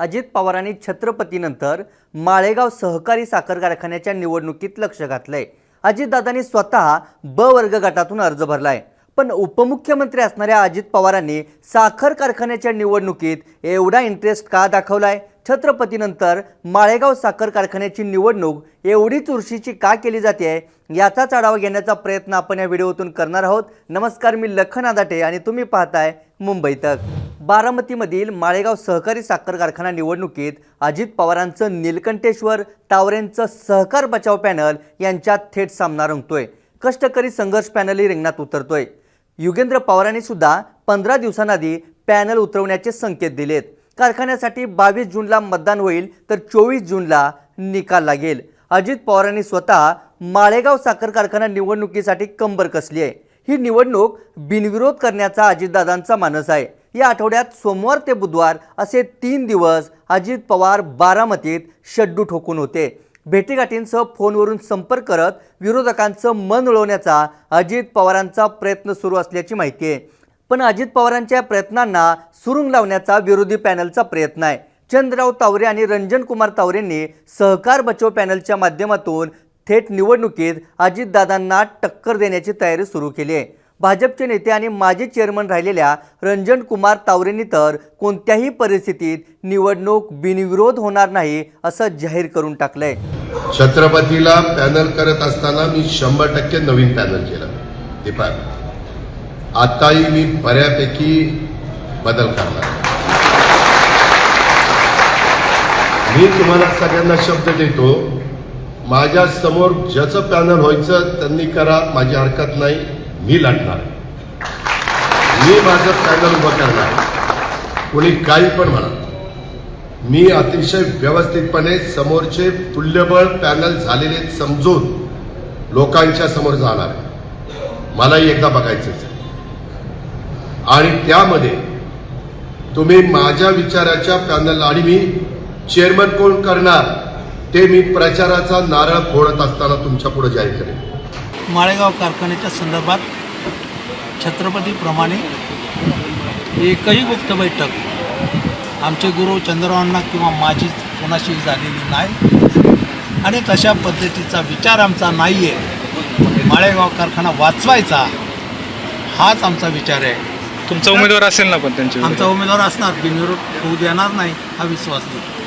अजित पवारांनी छत्रपतीनंतर माळेगाव सहकारी साखर कारखान्याच्या निवडणुकीत लक्ष घातलंय. अजितदादांनी स्वतः ब वर्ग गटातून अर्ज भरलाय. पण उपमुख्यमंत्री असणाऱ्या अजित पवारांनी साखर कारखान्याच्या निवडणुकीत एवढा इंटरेस्ट का दाखवलाय? छत्रपतीनंतर माळेगाव साखर कारखान्याची निवडणूक एवढी चुरशीची का केली जाते याचाच आढावा घेण्याचा प्रयत्न आपण या व्हिडिओतून करणार आहोत. नमस्कार मी लखन आदाटे आणि तुम्ही पाहताय मुंबई तक. बारामतीमधील माळेगाव सहकारी साखर कारखाना निवडणुकीत अजित पवारांचं नीलकंठेश्वर तावरेंचं सहकार बचाव पॅनल यांच्यात थेट सामना रंगतोय. कष्टकरी संघर्ष पॅनलही रिंगणात उतरतोय. युगेंद्र पवारांनी सुद्धा पंधरा दिवसांआधी पॅनल उतरवण्याचे संकेत दिलेत. कारखान्यासाठी बावीस जूनला मतदान होईल तर चोवीस जूनला निकाल लागेल. अजित पवारांनी स्वतः माळेगाव साखर कारखाना निवडणुकीसाठी कंबर कसली आहे? ही निवडणूक बिनविरोध करण्याचा अजितदादांचा मानस आहे. या आठवड्यात सोमवार ते बुधवार असे तीन दिवस अजित पवार बारामतीत शड्डू ठोकून होते. भेटीगाठींसह फोनवरून संपर्क करत विरोधकांचं मन उळवण्याचा अजित पवारांचा प्रयत्न सुरू असल्याची माहिती आहे. पण अजित पवारांच्या प्रयत्नांना सुरुंग लावण्याचा विरोधी पॅनलचा प्रयत्न आहे. चंद्रराव तावरे आणि रंजन कुमार तावरेंनी सहकार बचाव पॅनलच्या माध्यमातून थेट निवडणुकीत अजितदादांना टक्कर देण्याची तयारी सुरू केली आहे. भाजपचे नेते आणि माजी चेअरमन राहिलेल्या रंजन कुमार तावरेंनी तर कोणत्याही परिस्थितीत निवडणूक बिनविरोध होणार नाही असं जाहीर करून टाकलंय. छत्रपतीला पॅनल करत असताना मी शंभर टक्के नवीन पॅनल केलं. ते पण आताही मी बऱ्यापैकी बदल करणार मी तुम्हाला सगळ्यांना शब्द देतो माझ्यासमोर ज्याचं पॅनल व्हायचं त्यांनी करा माझी हरकत नाही. मी लढणार मी माझं पॅनल उभं करणार कोणी काही पण म्हणा. मी अतिशय व्यवस्थितपणे समोरचे तुल्यबळ पॅनल झालेले समजून लोकांच्या समोर जाणार आहे. मलाही एकदा बघायचंच आहे आणि त्यामध्ये तुम्ही माझ्या विचाराच्या पॅनल आणि मी चेअरमन कोण करणार ते मी प्रचाराचा नारळ फोडत असताना तुमच्यापुढे जाहीर करेन. माळेगाव कारखान्याच्या संदर्भात छत्रपतीप्रमाणे एकही गुप्त बैठक आमचे गुरु चंद्रवांना किंवा माझी कोणाशी झालेली नाही. आणि तशा पद्धतीचा विचार आमचा नाही आहे माळेगाव कारखाना वाचवायचा हाच आमचा विचार आहे. तुमचा उमेदवार असेल ना पण त्यांच्या आमचा उमेदवार असणार बिनविरोध होऊ देणार नाही हा विश्वास देतो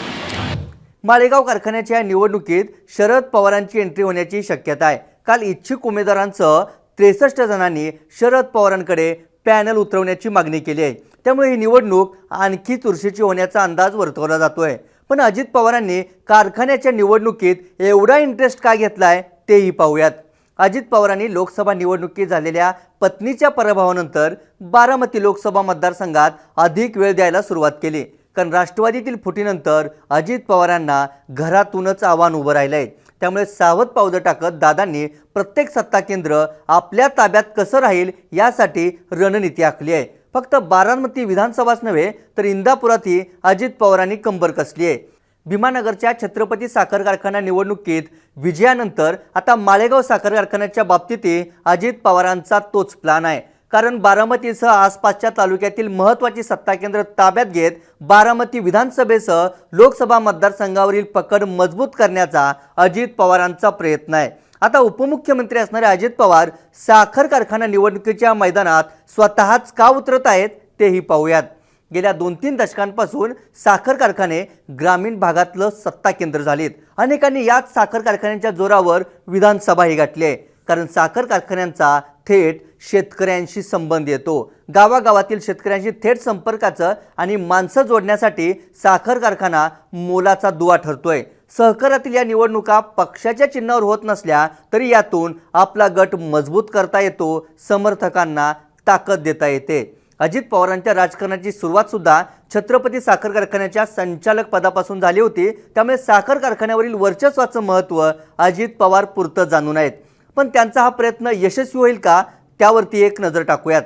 माळेगाव कारखान्याच्या निवडणुकीत शरद पवारांची एंट्री होण्याची शक्यता आहे. काल इच्छुक उमेदवारांसह त्रेसष्ट जणांनी शरद पवारांकडे पॅनल उतरवण्याची मागणी केली आहे. त्यामुळे ही निवडणूक आणखी चुरशीची होण्याचा अंदाज वर्तवला जातो आहे पण अजित पवारांनी कारखान्याच्या निवडणुकीत एवढा इंटरेस्ट का घेतला आहे तेही पाहूयात. अजित पवारांनी लोकसभा निवडणुकीत झालेल्या पत्नीच्या पराभवानंतर बारामती लोकसभा मतदारसंघात अधिक वेळ द्यायला सुरुवात केली. कारण राष्ट्रवादीतील फुटीनंतर अजित पवारांना घरातूनच आव्हान उभं राहिलं आहे त्यामुळे सावध पावलं टाकत दादांनी प्रत्येक सत्ता केंद्र आपल्या ताब्यात कसं राहील यासाठी रणनीती आखली आहे. फक्त बारामती विधानसभाच नव्हे तर इंदापुरातही अजित पवारांनी कंबर कसली आहे. भीमानगरच्या छत्रपती साखर कारखाना निवडणुकीत विजयानंतर आता माळेगाव साखर कारखान्याच्या बाबतीतही अजित पवारांचा तोच प्लान आहे. कारण बारामतीसह आसपासच्या तालुक्यातील महत्त्वाची सत्ता केंद्र ताब्यात घेत बारामती विधानसभेसह लोकसभा मतदारसंघावरील पकड मजबूत करण्याचा अजित पवारांचा प्रयत्न आहे. आता उपमुख्यमंत्री असणारे अजित पवार साखर कारखाना निवडणुकीच्या मैदानात स्वतःच का उतरत आहेत तेही पाहूयात. गेल्या दोन तीन दशकांपासून साखर कारखाने ग्रामीण भागातलं सत्ता केंद्र झालीत. अनेकांनी याच साखर कारखान्यांच्या जोरावर विधानसभाही गाठली आहे. कारण साखर कारखान्यांचा थेट शेतकऱ्यांशी संबंध येतो. गावागावातील शेतकऱ्यांशी थेट संपर्काचं आणि माणसं जोडण्यासाठी साखर कारखाना मोलाचा दुवा ठरतोय. सहकारातील या निवडणुका पक्षाच्या चिन्हावर होत नसल्या तरी यातून आपला गट मजबूत करता येतो समर्थकांना ताकद देता येते. अजित पवारांच्या राजकारणाची सुरुवात सुद्धा छत्रपती साखर कारखान्याच्या संचालक पदापासून झाली होती. त्यामुळे साखर कारखान्यावरील वर्चस्वाचं महत्त्व अजित पवार पुरतं जाणून आहेत. पण त्यांचा हा प्रयत्न यशस्वी होईल का त्यावरती एक नजर टाकूयात.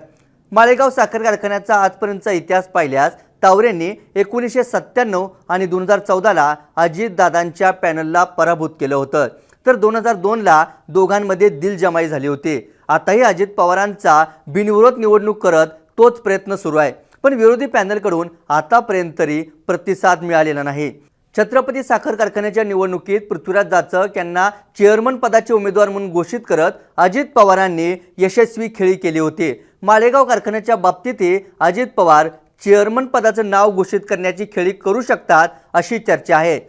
माळेगाव साखर कारखान्याचा आजपर्यंतचा इतिहास पाहिल्यास तावरेंनी एकोणीसशे सत्त्याण्णव आणि दोन हजार चौदाला अजितदादांच्या पॅनलला पराभूत केलं होतं. तर दोन हजार दोनला दोघांमध्ये दिलजमाई झाली होती. आताही अजित पवारांचा बिनविरोध निवडणूक करत तोच प्रयत्न सुरू आहे. पण विरोधी पॅनलकडून आतापर्यंत तरी प्रतिसाद मिळालेला नाही. छत्रपती साखर कारखान्याच्या निवडणुकीत पृथ्वीराज जाचक यांना चेअरमन पदाचे उमेदवार म्हणून घोषित करत अजित पवारांनी यशस्वी खेळी केली होती. मालेगाव कारखान्याच्या बाबतीतही अजित पवार चेअरमन पदाचं नाव घोषित करण्याची खेळी करू शकतात अशी चर्चा आहे.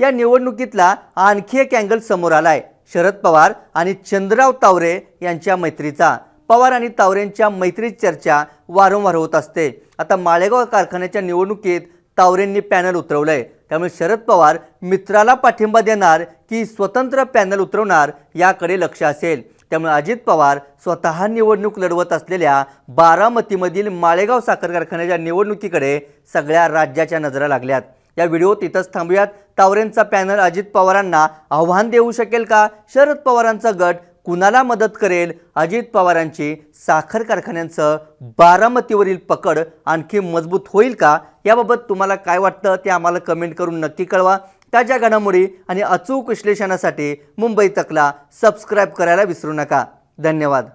या निवडणुकीतला आणखी एक अँगल समोर आलाय. शरद पवार आणि चंद्रराव तावरे यांच्या मैत्रीचा. पवार आणि तावरेंच्या मैत्री चर्चा वारंवार होत असते. आता माळेगाव कारखान्याच्या निवडणुकीत तावरेंनी पॅनल उतरवलं आहे त्यामुळे शरद पवार मित्राला पाठिंबा देणार की स्वतंत्र पॅनल उतरवणार याकडे लक्ष असेल. त्यामुळे अजित पवार स्वतः निवडणूक लढवत असलेल्या बारामतीमधील माळेगाव साखर कारखान्याच्या निवडणुकीकडे सगळ्या राज्याच्या नजरा लागल्यात. या व्हिडिओत इथंच थांबूयात. तावरेंचा पॅनल अजित पवारांना आव्हान देऊ शकेल का? शरद पवारांचा गट कुणाला मदत करेल? अजित पवारांची साखर कारखान्यांचं बारामतीवरील पकड आणखी मजबूत होईल का? याबाबत तुम्हाला काय वाटतं ते आम्हाला कमेंट करून नक्की कळवा. ताज्या घडामोडी आणि अचूक विश्लेषणासाठी मुंबई तकला सबस्क्राईब करायला विसरू नका. धन्यवाद.